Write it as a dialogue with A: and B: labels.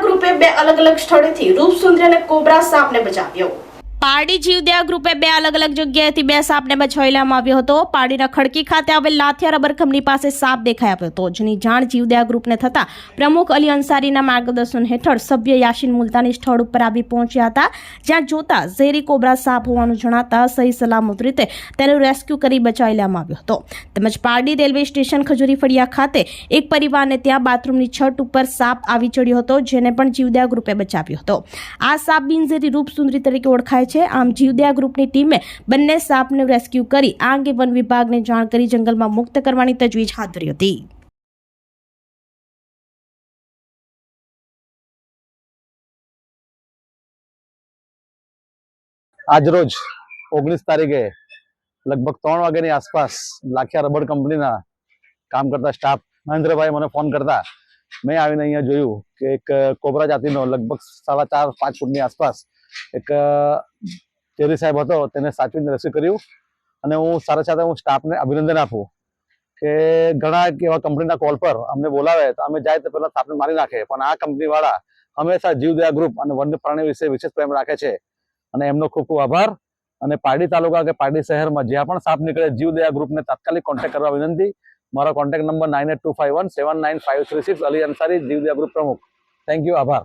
A: ગ્રુપે બે અલગ અલગ સ્થળેથી રૂપસુંદરી અને કોબરા સાપને બચાવ્યો. પારડી જીવદયા ગ્રુપે બે અલગ અલગ જગ્યાએથી બે સાપને બચાવી લેવામાં આવ્યો હતો. પારડીના ખડકી ખાતે આવેલ લાથિયા રબર કંપની પાસે સાપ દેખાઈ આવ્યો હતો, જેની જાણ જીવદયા ગ્રુપને થતા પ્રમુખ અલી અંસારીના માર્ગદર્શન હેઠળ સભ્ય યાસીન મુલતાની સ્થળ ઉપર આવી પહોંચ્યા હતા. જ્યાં જોતા ઝેરી કોબરા સાપ હોવાનું જણાતા સહી સલામત રીતે તેનું રેસ્ક્યુ કરી બચાવી લેવામાં આવ્યો હતો. તેમજ પારડી રેલવે સ્ટેશન ખજૂરી ફળિયા ખાતે એક પરિવારને ત્યાં બાથરૂમની છત ઉપર સાપ આવી ચડ્યો હતો, જેને પણ જીવદયા ગ્રુપે બચાવ્યો હતો. આ સાપ બિનઝેરી રૂપસુંદરી તરીકે ઓળખાય છે. આમ જીવદયા ગ્રુપની ટીમે બંને સાપને રેસ્ક્યુ કરી આ અંગે વન વિભાગને જાણ કરી જંગલમાં મુક્ત કરવાની તજવીજ હાથ ધરી હતી.
B: આજરોજ ઓગણીસ તારીખે લગભગ ત્રણ વાગ્યાની આસપાસ લાખિયા રબર કંપનીના કામ કરતા સ્ટાફ મહેન્દ્રભાઈ મને ફોન કરતા મેં આવીને અહીંયા જોયું કે એક કોબરા જાતિનો લગભગ સાડા ચાર, પાંચ ફૂટની આસપાસ એક ચેરી સાહેબ હતો, તેને સાચવીને રેસ્ક્યુ કર્યું. અને હું સાથે સાથે હું સ્ટાફને અભિનંદન આપું કે ઘણા એવા કંપનીના કોલ પર અમને બોલાવે તો અમે જાય તો પહેલા સાપને મારી નાખે. પણ આ કંપનીવાળા હંમેશા જીવદયા ગ્રુપ અને વન્ય પ્રાણી વિશે વિશેષ પ્રેમ રાખે છે. અને એમનો ખૂબ ખૂબ આભાર. અને પારડી તાલુકા કે પારડી શહેરમાં જ્યાં પણ સાપ નીકળે જીવદયા ગ્રુપને તાત્કાલિક કોન્ટેક્ટ કરવા વિનંતી. મારો contact number nine two five one seven nine five three six Ali Ansari, જીવદયા ગ્રુપ પ્રમુખ. થેન્ક યુ આભાર.